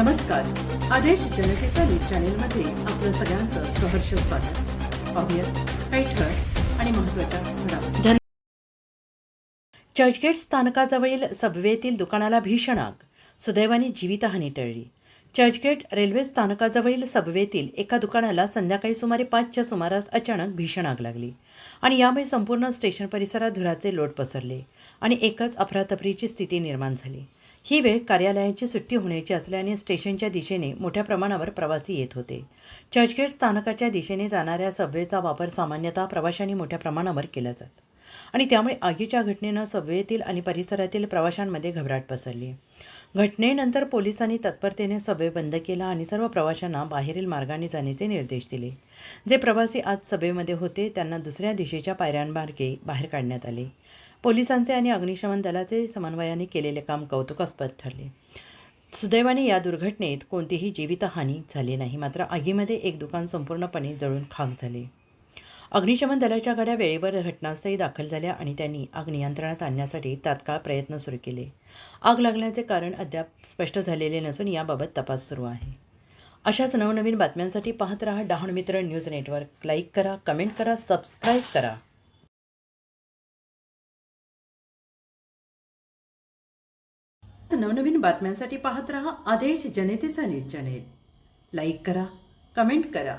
नमस्कार. आदेश जनतेचा न्यूज चॅनेलमध्ये आपलं सगळ्यांचं सहर्ष स्वागत. पाहूयात काही ठळक आणि महत्त्वाच्या घडामोडी. चर्चगेट स्थानकाजवळील सबवेतील दुकानाला भीषण आग. सुदैवाने जीवितहानी टळली. चर्चगेट रेल्वे स्थानकाजवळील सबवेतील एका दुकानाला संध्याकाळी सुमारे पाचच्या सुमारास अचानक भीषण आग लागली आणि यामुळे संपूर्ण स्टेशन परिसरात धुराचे लोट पसरले आणि एकच अफरातफरीची स्थिती निर्माण झाली. ही वेळ कार्यालयाची सुट्टी होण्याची असल्याने स्टेशनच्या दिशेने मोठ्या प्रमाणावर प्रवासी येत होते. चर्चगेट स्थानकाच्या दिशेने जाणाऱ्या सबवेचा वापर सामान्यतः प्रवाशांनी मोठ्या प्रमाणावर केला जातो. आणि त्यामुळे आगीच्या घटनेनं सबवेतील आणि परिसरातील प्रवाशांमध्ये घबराट पसरली. घटनेनंतर पोलिसांनी तत्परतेने सबवे बंद केला आणि सर्व प्रवाशांना बाहेरील मार्गाने जाण्याचे निर्देश दिले. जे प्रवासी आज सभेमध्ये होते त्यांना दुसऱ्या दिशेच्या पायऱ्यांमार्गे बाहेर काढण्यात आले. पोलिसांचे आणि अग्निशमन दलाचे समन्वयाने केलेले काम कौतुकास्पद ठरले. सुदैवाने या दुर्घटनेत कोणतीही जीवितहानी झाली नाही मात्र आगीमध्ये एक दुकान संपूर्णपणे जळून खाक झाले. अग्निशमन दलाच्या गाड्या वेळेवर घटनास्थळी दाखल झाल्या आणि त्यांनी आग नियंत्रणात आणण्यासाठी तात्काळ प्रयत्न सुरू केले. आग लागण्याचे कारण अद्याप स्पष्ट झालेले नसून याबाबत तपास सुरू आहे. अशाच नवनवीन बातम्यांसाठी पाहत रहा डहाण मित्र न्यूज नेटवर्क. लाईक करा कमेंट करा सबस्क्राईब करा. नवनवीन बातम्यांसाठी पाहत रहा आदेश जनतेचा न्यूज चॅनेल. लाईक करा कमेंट करा.